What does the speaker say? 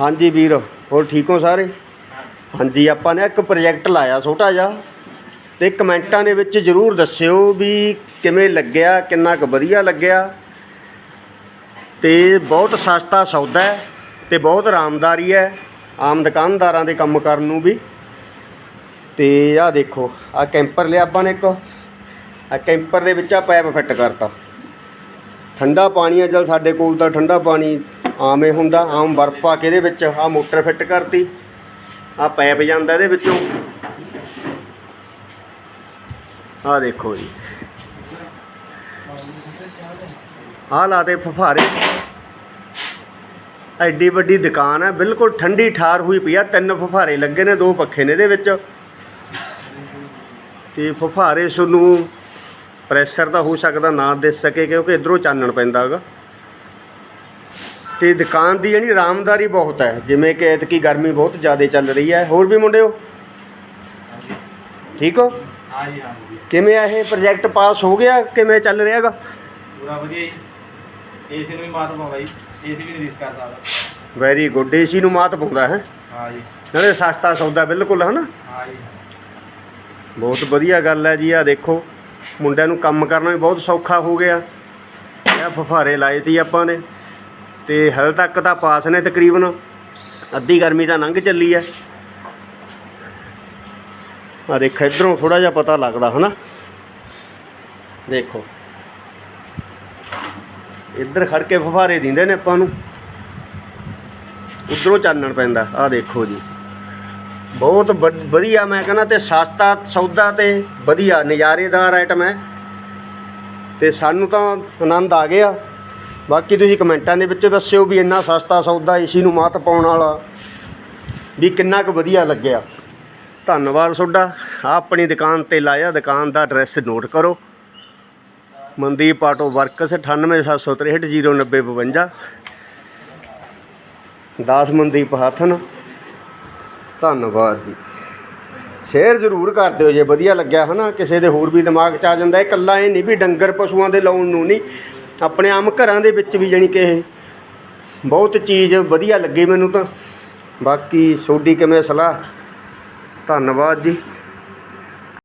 ਹਾਂਜੀ ਵੀਰ, ਹੋਰ ਠੀਕ ਹੋ ਸਾਰੇ? ਹਾਂਜੀ, ਆਪਾਂ ਨੇ ਇੱਕ ਪ੍ਰੋਜੈਕਟ ਲਾਇਆ ਛੋਟਾ ਜਿਹਾ ਤੇ ਕਮੈਂਟਾਂ ਦੇ ਵਿੱਚ ਜਰੂਰ ਦੱਸਿਓ ਵੀ ਕਿਵੇਂ ਲੱਗਿਆ, ਕਿੰਨਾ ਕੁ ਵਧੀਆ ਲੱਗਿਆ ਤੇ ਬਹੁਤ ਸਸਤਾ ਸੌਦਾ ਹੈ ਤੇ ਬਹੁਤ ਆਰਾਮਦਾਰੀ ਹੈ ਆਮ ਦੁਕਾਨਦਾਰਾਂ ਦੇ ਕੰਮ ਕਰਨ ਨੂੰ ਵੀ। ਤੇ ਆਹ ਦੇਖੋ, ਆਹ ਕੈਂਪਰ ਲਿਆ ਆਪਾਂ ਨੇ ਇੱਕ। ਆ ਕੈਂਪਰ ਦੇ ਵਿੱਚ ਆ ਪਾਈਪ ਫਿੱਟ ਕਰਤਾ। ਠੰਡਾ ਪਾਣੀ ਆ ਜਦ ਸਾਡੇ ਕੋਲ ਤਾਂ ਠੰਡਾ ਪਾਣੀ ਆਮੇ ਹੁੰਦਾ, ਆਮ ਬਰਫ਼ ਪਾ ਕੇ ਇਹਦੇ ਵਿੱਚ? ਆ ਮੋਟਰ ਫਿੱਟ ਕਰਤੀ। ਆ ਪਾਈਪ ਜਾਂਦਾ ਇਹਦੇ ਵਿੱਚੋਂ। ਆ ਦੇਖੋ ਜੀ। ਆ ਲਾਤੇ ਫਫਾਰੇ ਐਡੀ ਵੱਡੀ ਦੁਕਾਨ ਹੈ, ਬਿਲਕੁਲ ਠੰਡੀ ਠਾਰ ਹੋਈ ਪਈ ਆ। ਤਿੰਨ ਫਫਾਰੇ ਲੱਗੇ ਨੇ, ਦੋ ਪੱਖੇ ਨੇ ਇਹਦੇ ਵਿੱਚ। ਤੇ ਫਫਾਰੇ ਸਾਨੂੰ ਪ੍ਰੈਸ਼ਰ ਤਾਂ ਹੋ ਸਕਦਾ ਨਾ ਦਿਸ ਸਕੇ, ਕਿਉਂਕਿ ਇਧਰੋਂ ਚਾਨਣ ਪੈਂਦਾ ਹੈਗਾ। ਤੇ ਦੁਕਾਨ ਦੀ ਜਿਹੜੀ ਆਰਾਮਦਾਰੀ ਬਹੁਤ ਹੈ ਜਿਵੇਂ ਕਿ ਐਤਕੀ ਗਰਮੀ ਬਹੁਤ ਜ਼ਿਆਦਾ ਚੱਲ ਰਹੀ ਹੈ। ਹੋਰ ਵੀ ਮੁੰਡਿਓ? ਠੀਕ ਹੋ? ਕਿਵੇਂ ਆ ਇਹ ਪ੍ਰੋਜੈਕਟ ਪਾਸ ਹੋ ਗਿਆ ਕਿਵੇਂ ਚੱਲ ਰਿਹਾ ਹੈਗਾ? ਪੂਰਾ ਵਧੀਆ ਜੀ। ਏਸੀ ਨੂੰ ਵੀ ਮਾਤ ਪਾਉਂਦਾ ਜੀ। ਏਸੀ ਵੀ ਨਹੀਂ ਰੀਸ ਕਰ ਸਕਦਾ। ਵੈਰੀ ਗੁੱਡ ਏਸੀ ਨੂੰ ਮਾਤ ਪਾਉਂਦਾ ਹੈ? ਹਾਂ ਜੀ। ਨਾਲੇ ਸਸਤਾ ਸੌਦਾ ਬਿਲਕੁਲ ਹਨਾ ਹਾਂ ਜੀ। ਬਹੁਤ ਵਧੀਆ ਗੱਲ ਹੈ ਜੀ ਆ ਦੇਖੋ। ਮੁੰਡਿਆਂ ਨੂੰ ਕੰਮ ਕਰਨਾ ਵੀ ਬਹੁਤ ਸੌਖਾ ਹੋ ਗਿਆ। ਇਹ ਫਫਾਰੇ ਲਾਏ ਤੀ ਆਪਾਂ ਨੇ। ਤੇ ਹਲ ਤੱਕ ਤਾਂ ਪਾਸ ਨੇ ਤਕਰੀਬਨ। ਅੱਧੀ ਗਰਮੀ ਤਾਂ ਲੰਘ ਚੱਲੀ ਹੈ ਆ ਦੇਖ, ਇਧਰੋਂ ਥੋੜਾ ਜਿਹਾ ਪਤਾ ਲੱਗਦਾ, ਹਨਾ? ਦੇਖੋ। ਇੱਧਰ ਖੜ ਕੇ ਫਫਾਰੇ ਦਿੰਦੇ ਨੇ ਆਪਾਂ ਨੂੰ। ਉਧਰੋਂ ਚਾਨਣ ਪੈਂਦਾ ਆ ਦੇਖੋ ਜੀ। ਬਹੁਤ ਵਧ- ਵਧੀਆ ਮੈਂ ਕਹਿੰਦਾ ਤੇ ਸਸਤਾ, ਸੌਦਾ ਤੇ ਵਧੀਆ, ਨਜ਼ਾਰੇਦਾਰ ਆਈਟਮ ਹੈ ਤੇ ਸਾਨੂੰ ਤਾਂ ਆਨੰਦ ਆ ਗਿਆ। ਬਾਕੀ ਤੁਸੀਂ ਕਮੈਂਟਾਂ ਦੇ ਵਿੱਚ ਦੱਸਿਓ ਵੀ ਇੰਨਾ ਸਸਤਾ ਸੌਦਾ ਏਸੀ ਨੂੰ ਮਾਤ ਪਾਉਣ ਵਾਲਾ ਵੀ ਕਿੰਨਾ ਕੁ ਵਧੀਆ ਲੱਗਿਆ। ਧੰਨਵਾਦ ਤੁਹਾਡਾ। ਆਹ ਆਪਣੀ ਦੁਕਾਨ ਤੇ ਲਾਇਆ, ਦੁਕਾਨ ਦਾ ਐਡਰੈਸ ਨੋਟ ਕਰੋ। ਮਨਦੀਪ ਆਟੋ ਵਰਕਸ 9876309052 10 ਮਨਦੀਪ ਹੱਥਨ। ਧੰਨਵਾਦ ਜੀ। ਸ਼ੇਅਰ ਜ਼ਰੂਰ ਕਰ ਦਿਓ ਜੇ ਵਧੀਆ ਲੱਗਿਆ ਹਨਾ। ਕਿਸੇ ਦੇ ਹੋਰ ਵੀ ਦਿਮਾਗ 'ਚ ਆ ਜਾਂਦਾ। ਇਹ ਇਕੱਲਾ ਇਹ ਨਹੀਂ ਵੀ ਡੰਗਰ ਪਸ਼ੂਆਂ ਦੇ ਲਾਉਣ ਨੂੰ ਨਹੀਂ। ਆਪਣੇ ਆਮ ਘਰਾਂ ਦੇ ਵਿੱਚ ਵੀ ਜਾਣੀ ਕਿ ਇਹ ਬਹੁਤ ਚੀਜ਼ ਵਧੀਆ ਲੱਗੀ ਮੈਨੂੰ ਤਾਂ। ਬਾਕੀ ਤੁਹਾਡੀ ਕਿਵੇਂ ਸਲਾਹ? ਧੰਨਵਾਦ ਜੀ।